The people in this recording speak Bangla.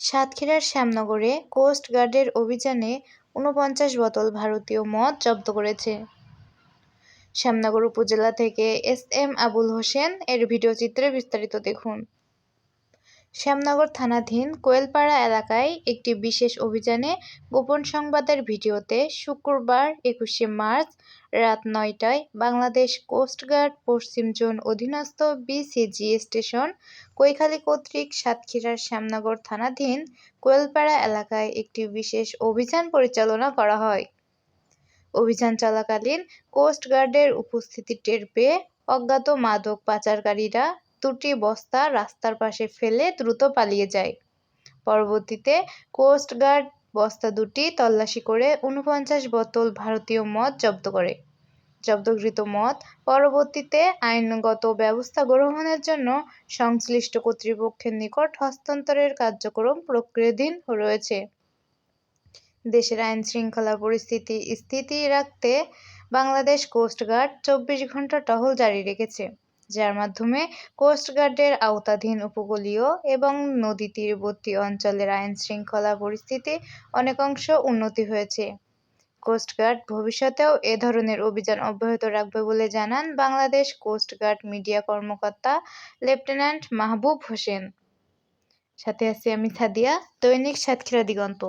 সাতক্ষীরার শ্যামনগরে কোস্ট গার্ডের অভিযানে উনপঞ্চাশ বোতল ভারতীয় মদ জব্দ করেছে। শ্যামনগর উপজেলা থেকে এস এম আবুল হোসেন এর ভিডিও চিত্রে বিস্তারিত দেখুন। শ্যামনগর থানাধীন কোয়েলপাড়া এলাকায় একটি বিশেষ অভিযানে গোপন সংবাদের ভিডিওতে শুক্রবার একুশে মার্চ রাত নয়টায় বাংলাদেশ কোস্টগার্ড পশ্চিম জোন অধীনস্থ বিসিজি স্টেশন, কৈখালী কর্তৃক সাতক্ষীরার শ্যামনগর থানাধীন কোয়েলপাড়া এলাকায় একটি বিশেষ অভিযান পরিচালনা করা হয়। অভিযান চলাকালীন কোস্টগার্ডের উপস্থিতি টের পেয়ে অজ্ঞাত মাদক পাচারকারীরা দুটি বস্তা রাস্তার পাশে ফেলে দ্রুত পালিয়ে যায়। পরবর্তীতে কোস্টগার্ড বস্তা দুটি তল্লাশি করে ঊনপঞ্চাশ বোতল ভারতীয় মদ জব্দ করে। জব্দকৃত মদ পরবর্তীতে আইনগত ব্যবস্থা গ্রহণের জন্য সংশ্লিষ্ট কর্তৃপক্ষের নিকট হস্তান্তরের কার্যক্রম প্রক্রিয়াধীন রয়েছে। দেশের আইন শৃঙ্খলা পরিস্থিতি স্থিতি রাখতে বাংলাদেশ কোস্টগার্ড চব্বিশ ঘণ্টা টহল জারি রেখেছে। যার মাধ্যমে কোস্টগার্ডের আওতাধীন উপকূলীয় এবং নদী তীরবর্তী অঞ্চলের আইন শৃঙ্খলা পরিস্থিতি অনেকাংশ উন্নতি হয়েছে। কোস্টগার্ড ভবিষ্যতেও এ ধরনের অভিযান অব্যাহত রাখবে বলে জানান বাংলাদেশ কোস্টগার্ড মিডিয়া কর্মকর্তা লেফটেন্যান্ট মাহবুব হোসেন। সাথে আছি আমি সাদিয়া, দৈনিক সাতক্ষীরা দিগন্ত।